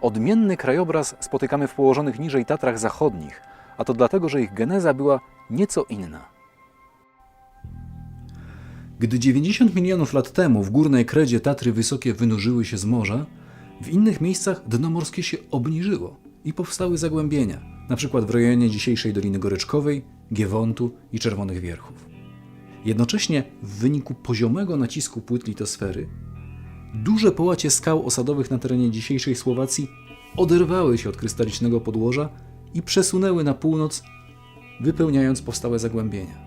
Odmienny krajobraz spotykamy w położonych niżej Tatrach Zachodnich, a to dlatego, że ich geneza była nieco inna. Gdy 90 milionów lat temu w górnej kredzie Tatry Wysokie wynurzyły się z morza, w innych miejscach dno morskie się obniżyło i powstały zagłębienia, np. w rejonie dzisiejszej Doliny Goryczkowej, Giewontu i Czerwonych Wierchów. Jednocześnie w wyniku poziomego nacisku płyt litosfery duże połacie skał osadowych na terenie dzisiejszej Słowacji oderwały się od krystalicznego podłoża i przesunęły na północ, wypełniając powstałe zagłębienia.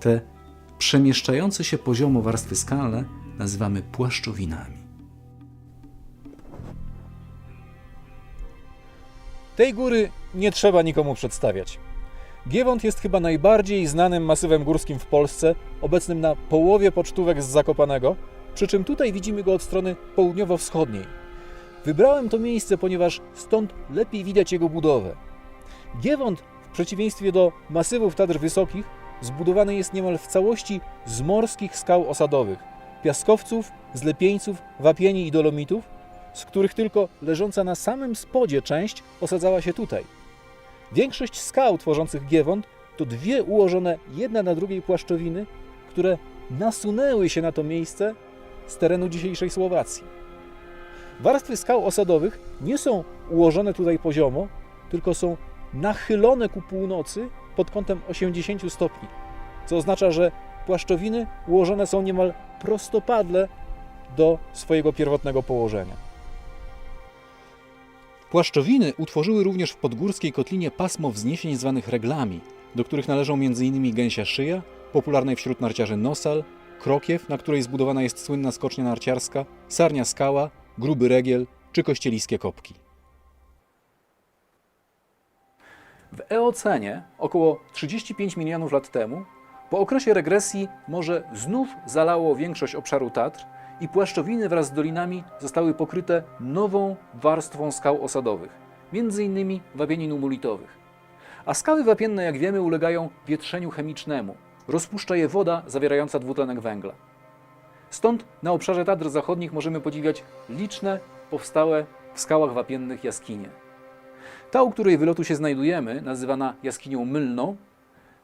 Te przemieszczające się poziomo warstwy skalne nazywamy płaszczowinami. Tej góry nie trzeba nikomu przedstawiać. Giewont jest chyba najbardziej znanym masywem górskim w Polsce, obecnym na połowie pocztówek z Zakopanego, przy czym tutaj widzimy go od strony południowo-wschodniej. Wybrałem to miejsce, ponieważ stąd lepiej widać jego budowę. Giewont, w przeciwieństwie do masywów Tatr Wysokich, zbudowany jest niemal w całości z morskich skał osadowych, piaskowców, zlepieńców, wapieni i dolomitów, z których tylko leżąca na samym spodzie część osadzała się tutaj. Większość skał tworzących Giewont to dwie ułożone jedna na drugiej płaszczowiny, które nasunęły się na to miejsce z terenu dzisiejszej Słowacji. Warstwy skał osadowych nie są ułożone tutaj poziomo, tylko są nachylone ku północy pod kątem 80 stopni, co oznacza, że płaszczowiny ułożone są niemal prostopadle do swojego pierwotnego położenia. Płaszczowiny utworzyły również w podgórskiej kotlinie pasmo wzniesień zwanych reglami, do których należą m.in. gęsia szyja, popularnej wśród narciarzy Nosal, Krokiew, na której zbudowana jest słynna skocznia narciarska, Sarnia Skała, Gruby Regiel czy Kościeliskie Kopki. W Eocenie, około 35 milionów lat temu, po okresie regresji morze znów zalało większość obszaru Tatr i płaszczowiny wraz z dolinami zostały pokryte nową warstwą skał osadowych, m.in. wapieni numulitowych. A skały wapienne, jak wiemy, ulegają wietrzeniu chemicznemu. Rozpuszcza je woda zawierająca dwutlenek węgla. Stąd na obszarze Tatr Zachodnich możemy podziwiać liczne, powstałe w skałach wapiennych jaskinie. Ta, u której wylotu się znajdujemy, nazywana jaskinią mylną,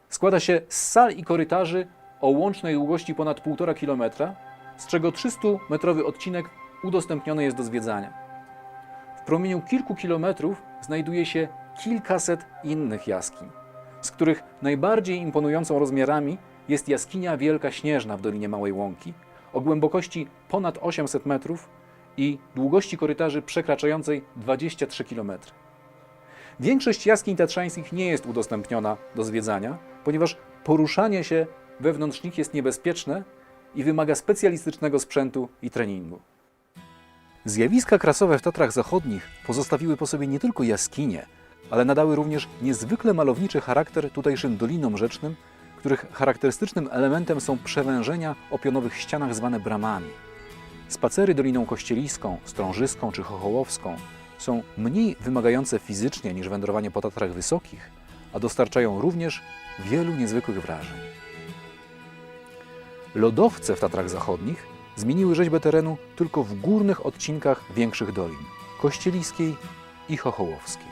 składa się z sal i korytarzy o łącznej długości ponad 1,5 km, z czego 300-metrowy odcinek udostępniony jest do zwiedzania. W promieniu kilku kilometrów znajduje się kilkaset innych jaskiń, z których najbardziej imponującą rozmiarami jest jaskinia Wielka Śnieżna w Dolinie Małej Łąki o głębokości ponad 800 metrów i długości korytarzy przekraczającej 23 km. Większość jaskiń tatrzańskich nie jest udostępniona do zwiedzania, ponieważ poruszanie się wewnątrz nich jest niebezpieczne i wymaga specjalistycznego sprzętu i treningu. Zjawiska krasowe w Tatrach Zachodnich pozostawiły po sobie nie tylko jaskinie, ale nadały również niezwykle malowniczy charakter tutejszym dolinom rzecznym, których charakterystycznym elementem są przewężenia o pionowych ścianach zwane bramami. Spacery Doliną Kościeliską, Strążyską czy Chochołowską są mniej wymagające fizycznie niż wędrowanie po Tatrach Wysokich, a dostarczają również wielu niezwykłych wrażeń. Lodowce w Tatrach Zachodnich zmieniły rzeźbę terenu tylko w górnych odcinkach większych dolin Kościeliskiej i Chochołowskiej.